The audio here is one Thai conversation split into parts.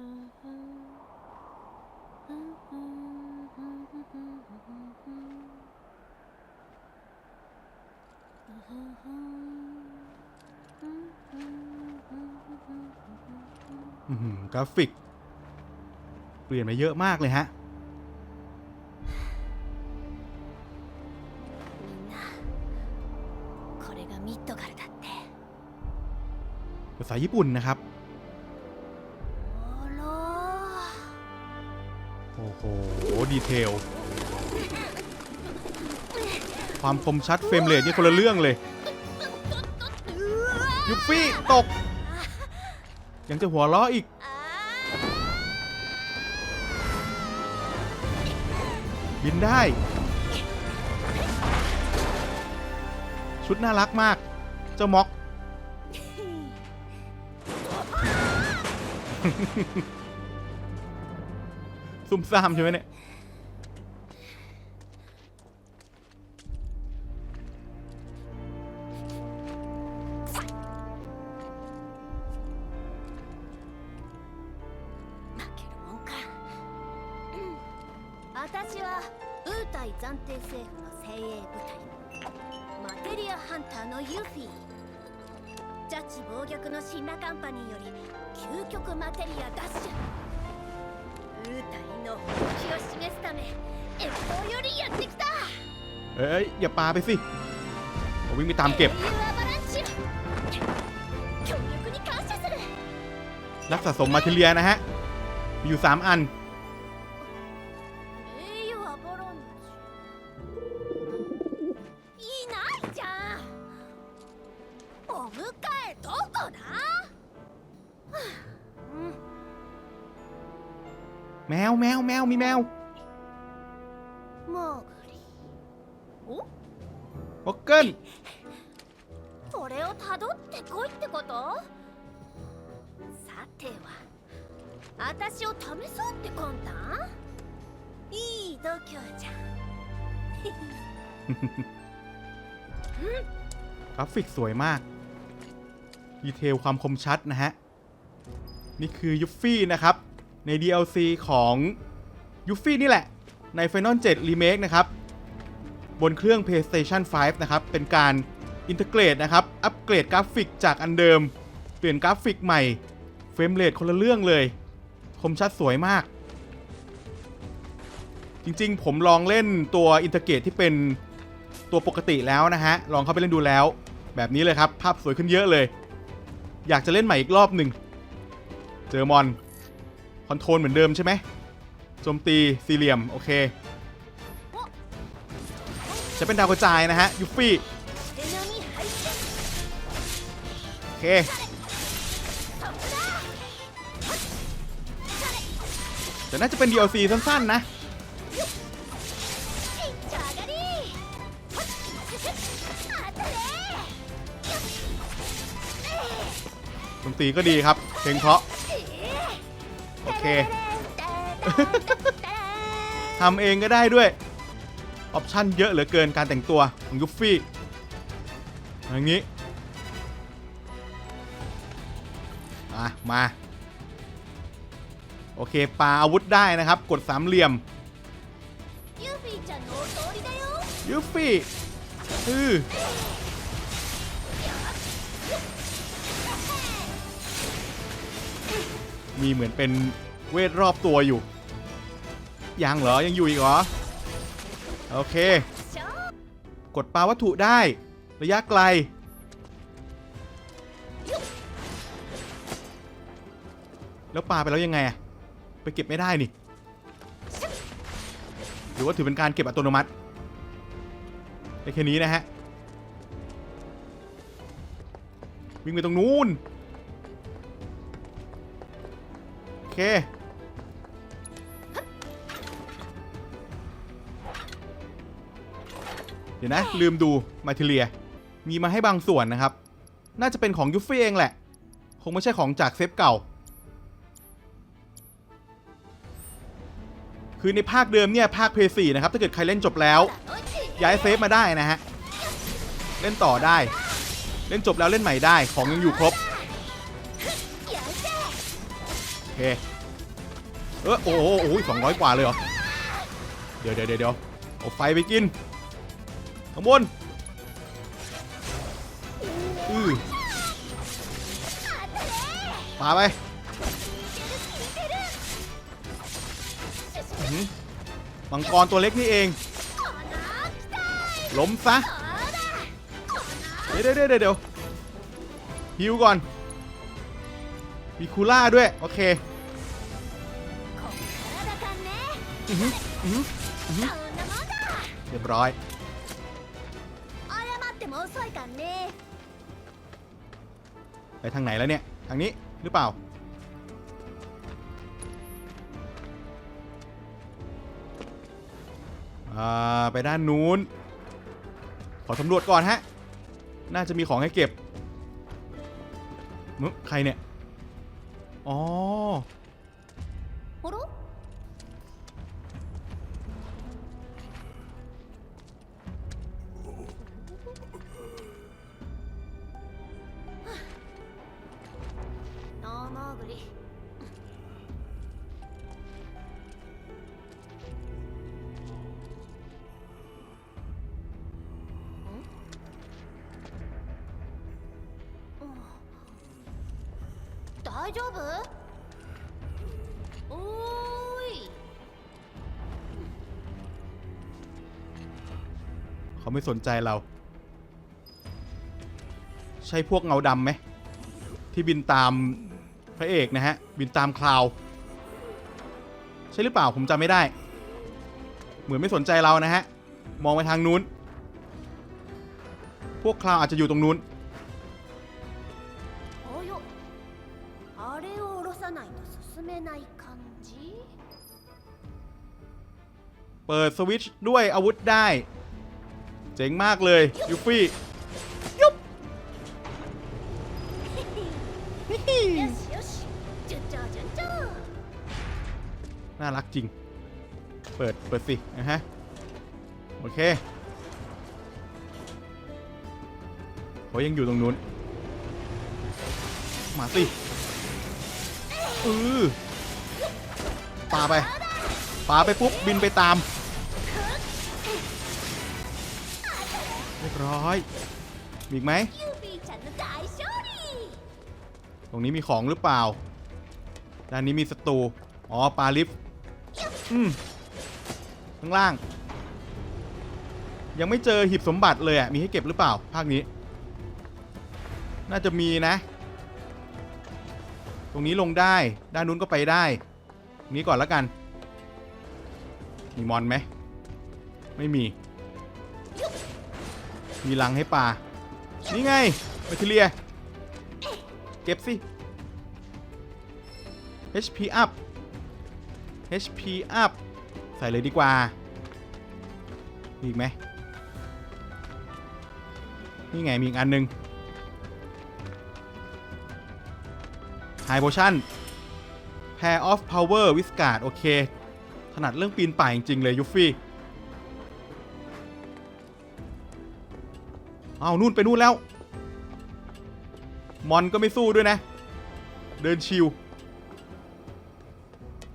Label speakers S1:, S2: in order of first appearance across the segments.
S1: อื้อหือกราฟิก เปลี่ยนมาเยอะมากเลยฮะ
S2: みんなこれがミッドガルだって
S1: ภาษาญี่ปุ่นนะครับ โอ้โหดีเทล ความคมชัดเฟรมเรทนี่คนละเรื่องเลย ยุฟฟี่ตก ยังจะหัวล้ออีก บินได้ ชุดน่ารักมาก เจ้าม็อก ซุ่มซ่ามใช่ไหมเนี่ย
S2: 負けるもんか私はウータイ暫定政府の精鋭部隊マテリアハンターのユフィジャッジ暴虐のシンラカンパニーより究極マテリア奪取 ウータイの本気を示すため遠方よりやってきた
S1: เอ้ย อย่าปาไปสิเอาวิ่งไปตามเก็บ
S2: 英雄アバランチ強力に感謝する
S1: รักสะสมมาเทเลียนะฮะ มีอยู่ 3 อัน แมวแมวมีแมว
S2: モーグリお
S1: วอกเกิล
S2: それをたどってこいってことさては私を試そうって魂胆いい度胸じゃん
S1: กราฟิกสวยมาก ดีเทลความคมชัดนะฮะ นี่คือยุฟฟี่นะครับ ใน DLC ของ ยุฟฟี่นี่แหละใน Final 7 Remake นะครับ บนเครื่อง PlayStation 5 นะครับ เป็นการอินเท r เกรดนะครับ อัปเกรดกราฟิกจากอันเดิม เปลี่ยนกราฟิกใหม่ เฟรมเรทคนละเรื่องเลย คมชัดสวยมาก จริงๆ ผมลองเล่นตัวอินเท r เกรดที่เป็นตัวปกติแล้วนะฮะ ลองเข้าไปเล่นดูแล้ว แบบนี้เลยครับ ภาพสวยขึ้นเยอะเลย อยากจะเล่นใหม่อีกรอบหนึ่ง เจอมอน คอนโทรลเหมือนเดิมใช่ไหม โจมตีสี่เหลี่ยม โอเคจะเป็นดาวกระจายนะฮะยูฟี่โอเคแต่น่าจะเป็น DLC สั้น ๆ นะ ดนตีก็ดีครับ เพลงเพราะ โอเค ทำเองก็ได้ด้วย ออปชั่นเยอะเหลือเกินการแต่งตัวของยุฟฟี่อย่างนี้อ่มา โอเคปาอาวุธได้นะครับ กดสามเหลี่ยมยูฟี่อืมีเหมือนเป็นเวทรอบตัวอยู่ ยังเหรอ ยังอยู่อีกเหรอ โอเค กดปาวัตถุได้ ระยะไกล แล้วปาไปแล้วยังไง ไปเก็บไม่ได้นี่ หรือว่าถือเป็นการเก็บอัตโนมัติแค่นี้นะฮะ วิ่งไปตรงนู้น โอเค เดี๋ยวนะ ลืมดูมาทิเลีย มีมาให้บางส่วนนะครับ น่าจะเป็นของยูฟฟี่เองแหละ คงไม่ใช่ของจากเซฟเก่า คือในภาคเดิมเนี่ย ภาคเพย์นะครับ ถ้าเกิดใครเล่นจบแล้ว ย้ายเซฟมาได้นะฮะ เล่นต่อได้ เล่นจบแล้วเล่นใหม่ได้ ของยังอยู่ครบโโอ้โหสองร้อยกว่าเลยเหรอ เดี๋ยวเดี๋ยวเดี๋ยวเอาไฟไปกิน ข้างบนอือปาไปมังกรตัวเล็กนี่เอง ล้มซะ เดี๋ยเดี๋ยวเดี๋ยวฮิวก่อน มีคูล่าด้วย โอเคเรียบร้อย
S2: っても遅いかんね
S1: ไปทางไหนแล้วเนี่ย ทางนี้หรือเปล่า อ่า ไปด้านนู้น ขอสำรวจก่อนฮะ น่าจะมีของให้เก็บมึใครเนี่ย อ๋อ
S2: 生栗大丈夫おーい
S1: เขาไม่สนใจเรา ใช่พวกเงาดำไหม ที่บินตาม พระเอกนะฮะบินตามคลาวใช่หรือเปล่าผมจำไม่ได้ เหมือนไม่สนใจเรานะฮะมองไปทางนู้น พวกคลาวอาจจะอยู่ตรงนู้นเปิดสวิตช์ด้วยอาวุธได้ เจ๋งมากเลยยูฟี่ยุบ น่ารักจริง เปิด เปิดสินะฮะ โอเคเขายังอยู่ตรงนู้น มาสิอือปาไปปาไปปุ๊บ บินไปตาม เรียบร้อย มีอีกไหม ตรงนี้มีของหรือเปล่า ด้านนี้มีศัตรู อ๋อ ปลาลิฟ อืมข้างล่าง ยังไม่เจอหีบสมบัติเลยอะ มีให้เก็บหรือเปล่า ภาคนี้ น่าจะมีนะ ตรงนี้ลงได้ ด้านนู้นก็ไปได้ตรงนี้ก่อนแล้วกัน มีมอนไหม ไม่มี มีรังให้ปลา นี่ไงแบคทีเรีย เก็บสิ HP up HP up ใส่เลยดีกว่า มีอีกไหม นี่ไงมีอีกอันหนึ่ง High Potion Pair of Power w i s g a r d โอเค ถนัดเรื่องปีนป่ายจริง ๆ เลยยูฟี่เอานู่นไปนู่นแล้ว มอนก็ไม่สู้ด้วยนะ เดินชิว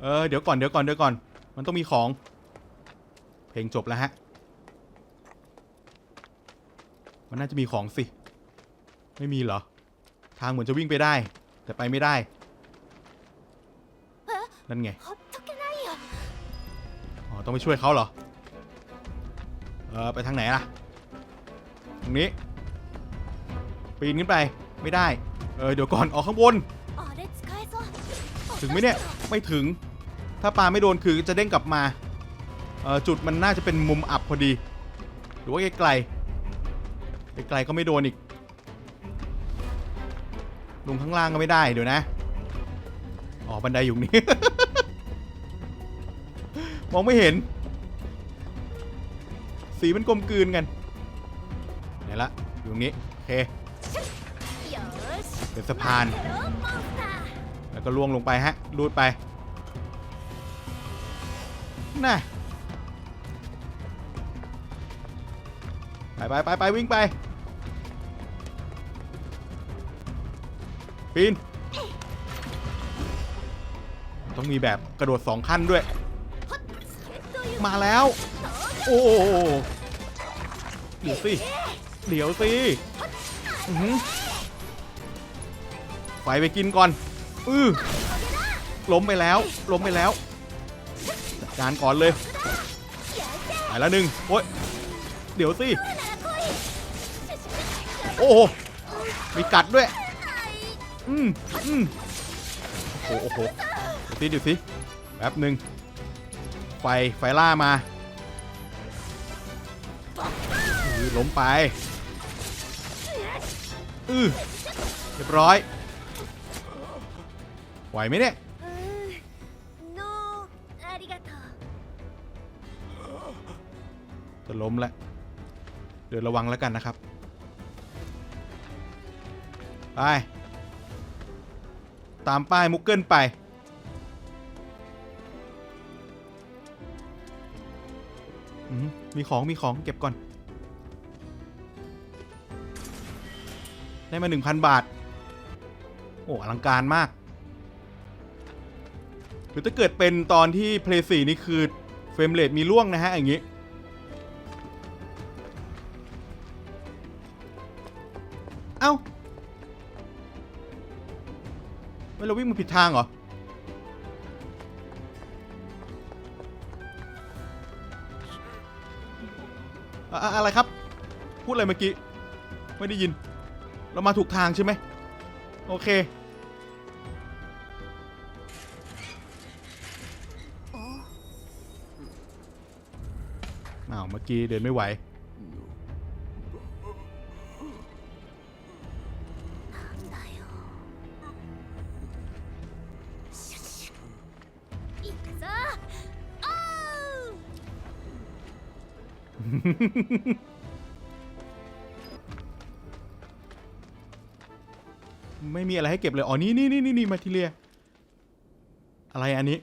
S1: เออเดี๋ยวก่อนเดี๋ยวก่อนเดี๋ยวก่อน มันต้องมีของ เพลงจบแล้วฮะ มันน่าจะมีของสิ ไม่มีเหรอ ทางเหมือนจะวิ่งไปได้ แต่ไปไม่ได้ นั่นไง อ๋อ ต้องไปช่วยเขาเหรอ เออไปทางไหนล่ะ ตรงนี้ ปีนขึ้นไป ไม่ได้ เออเดี๋ยวก่อนออกข้างบน ถึงไหมเนี่ย ไม่ถึง ถ้าปลาไม่โดนคือจะเด้งกลับมาจุดมันน่าจะเป็นมุมอับพอดี หรือว่าไกลๆไกลๆก็ไม่โดนอีก ลงข้างล่างก็ไม่ได้เดี๋ยวนะ อ๋อบันไดอยู่นี่ มองไม่เห็น สีมันกลมกลืนกันไหนละ อยู่ตรงนี้โอเคเป็นสะพาน แล้วก็ล่วงลงไปฮะ รูดไป นะไปไปไปไปวิ่งไป ปีน ต้องมีแบบกระโดดสองขั้นด้วย มาแล้ว โอ้โหเดี๋ยวสิเดี๋ยวสิไปไปกินก่อน อือล้มไปแล้ว ล้มไปแล้ว การก่อนเลยไปแล้วหนึ่งโอ้ยเดี๋ยวสิโอ้โหมีกัดด้วยอืมอืมโอ้โหโอ้โหเดี๋ยวสิเดี๋ยวสิแป๊บหนึ่งไฟไฟล่ามาล้มไปอือเรียบร้อยไหวไหมเนี่ย จะล้มแล้วเดี๋ยวระวังแล้วกันนะครับ ไป ตามป้ายมุกเกิลไปมมีของมีของเก็บก่อน ได้มา 1,000 บาท โอ้อลังการมาก หรือถ้าเกิดเป็นตอนที่ Play 4นี่คือ เฟรมเรทมีร่วงนะฮะ อย่างนี้ เราวิ่งมาผิดทางเหรออะอะอะไรครับ พูดอะไรเมื่อกี้ ไม่ได้ยิน เรามาถูกทางใช่ไหม โอเค อ้าว เมื่อกี้เดินไม่ไหว ไม่มีอะไรให้เก็บเลย อ๋อ นี่นี่นี่นี่นมาทีเรีย อะไรอันนี้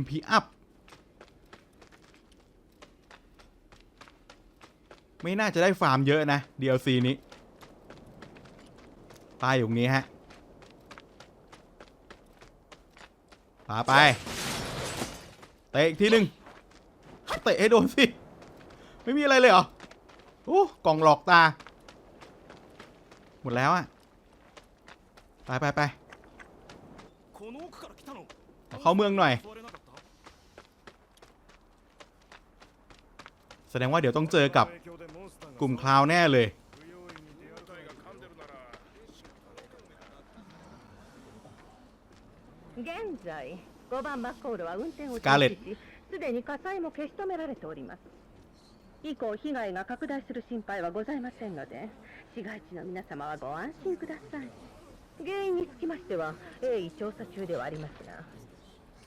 S1: MP up ไม่น่าจะได้ฟาร์มเยอะนะ DLC นี้ป้ายอยู่นี้ฮะปาไป เตะอีกทีหนึ่งเตะให้โดนสิ ไม่มีอะไรเลยเหรอโอ้กล่องหลอกตา หมดแล้วอะไปไปไปเข้าเมืองหน่อย แสดงว่าเดี๋ยวต้องเจอกับกลุ่มคลาวแน่เลย
S3: สกาเลต 以降被害が拡大する心配はございませんので市街地の皆様はご安心ください。原因につきましては鋭意調査中ではありますが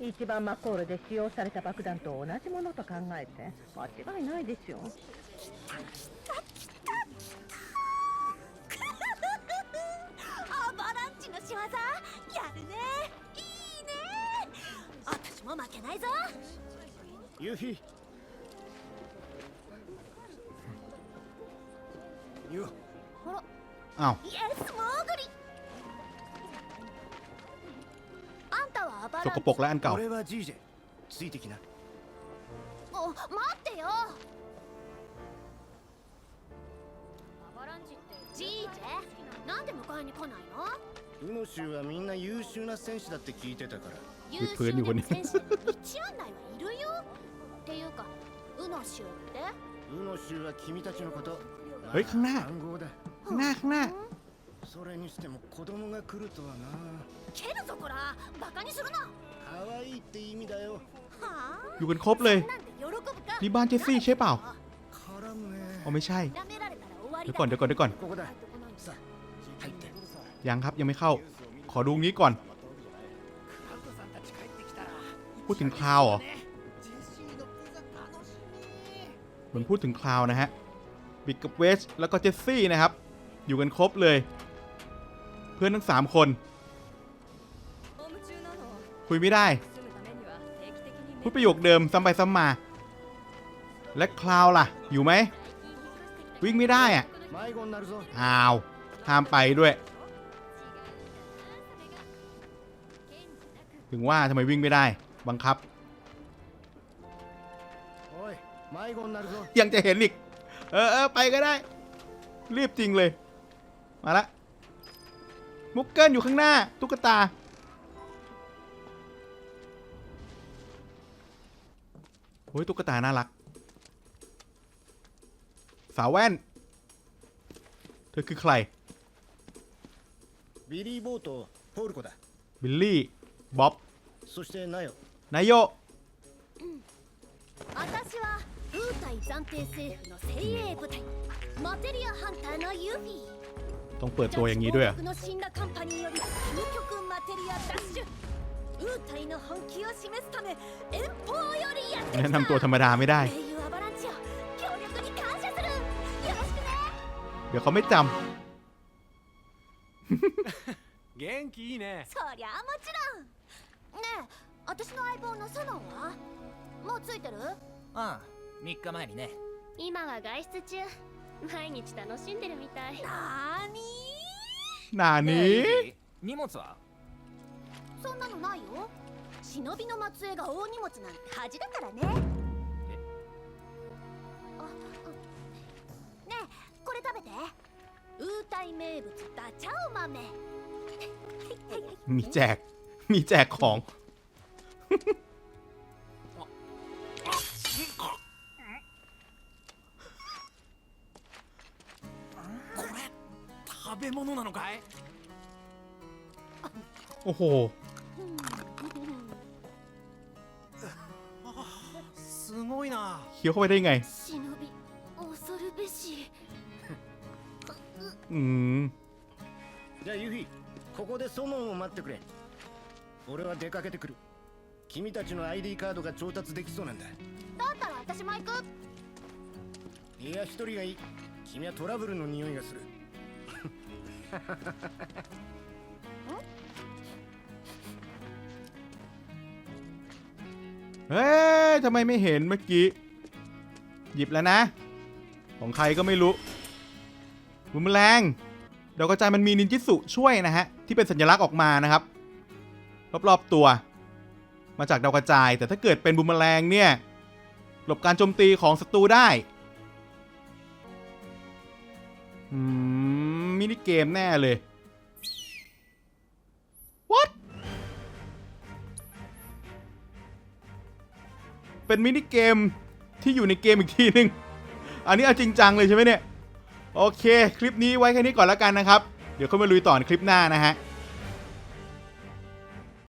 S3: 一番マッコールで使用された爆弾と同じものと考えて間違いないでしょう
S2: アバランチの仕業？やるね。いいね。私も負けないぞ。
S4: ユフィ You.
S2: あら。Yes, Mowgli. んたはアバラン。
S1: こぽくらあんか。
S4: 俺。ついてきな。
S2: お、待ってよ。アバランチって GJ。なんで迎えに来ないの？
S4: ウノシュはみんな優秀な選手だって聞いてたから。
S2: 優秀な選手一案内はいるよ。っていうか、ウノシュって？
S4: ウノシュは君たちのこと。
S1: เฮ้ยข้างหน้า
S4: 暗号だ
S1: ข้างหน้าข้างหน้า
S4: それにしても子供が来るとはな
S2: 蹴るぞこらバカにするなは
S4: 可愛いって意味だよ
S2: あ
S1: อยู่กันครบเลย
S2: なんで喜ぶか
S1: นี่บ้านเจสซี่ใช่เปล่า
S4: 絡むね
S1: อ๋อไม่ใช่
S2: 舐められたら終わり
S1: เดี๋ยว
S2: だ
S1: ก่อนเดี๋ยวก่อนเดี๋ยวก่อน
S4: ここだ
S2: 入ってこない
S4: さあ入って
S1: ยังครับยังไม่เข้า ขอดูนี้ก่อน พูดถึงคลาวเหรอ เหมือนพูดถึงคลาวนะฮะ บิ๊กกับเวชแล้วก็เจสซี่นะครับ อยู่กันครบเลย เพื่อนทั้ง 3 คน คุยไม่ได้ พูดประโยคเดิมซ้ำไปซ้ำมา และคลาวล่ะ อยู่ไหม วิ่งไม่ได้อะอ้าวหามไปด้วย ถึงว่าทำไมวิ่งไม่ได้ บังคับยังจะเห็นอีก เออเออไปก็ได้ รีบจริงเลย มาละ มุกเกิลอยู่ข้างหน้า ตุ๊กตา โอ้ยตุ๊กตาน่ารัก สาวแว่น เธอคือใคร
S4: ビリー・ボートポールコだ
S1: บิลลี่ บ๊อบ
S4: そしてナヨ
S1: นายโย
S2: 私は 風体暫定政府の精鋭部隊マテリアハンターのユフィ
S1: ต้องเปิดตัวอย่างนี้ด้วยเหรอ
S2: の死んだカンパニーより究極マテリアダッシュ風体の本気を示すため遠方よりやってきた
S1: แนะนำตัวธรรมดาไม่ได้
S2: 英雄アバランチオ強力に感謝するよろしくね
S1: เดี๋ยวเขาไม่จ
S5: 元気いいね
S2: そりゃあもちろんねえ私の相棒のソノンはもうついてる
S6: ああ 3日前にね
S7: 今は外出中毎日楽しんでるみたい
S2: なーにำ
S1: หนานี้
S6: えユキ荷物は
S2: そんなのないよ忍びの末裔が大荷物なんて恥だからねああねえこれ食べてウータイ名物ダチャオ豆
S1: มีแจก มีแจกของ อ้โห
S5: すごいな
S1: เคี้ยวเข้าไปได้ไง
S2: 忍び恐るべし
S1: อืม
S4: じゃあユフィここでソノンを待ってくれ俺は出かけてくる君たちの ID カードが調達できそうなんだ
S2: だったら私も行く
S4: いや一人がいい君はトラブルの匂いがする
S1: เฮ้ยทำไมไม่เห็นเมื่อกี้ หยิบแล้วนะ ของใครก็ไม่รู้บุมแมลงดาวกระจายมันมีนินจิสุช่วยนะฮะ ที่เป็นสัญลักษณ์ออกมานะครับ รอบๆตัว มาจากดาวกระจาย แต่ถ้าเกิดเป็นบุมแมลงเนี่ย หลบการโจมตีของศัตรูได้อืมมินิเกมแน่เลย เป็นมินิเกมที่อยู่ในเกมอีกทีหนึ่งอันนี้เอาจริงจังเลยใช่ไหมเนี่ย โอเค คลิปนี้ไว้แค่นี้ก่อนแล้วกันนะครับ เดี๋ยวค่อยมาลุยต่อในคลิปหน้านะฮะ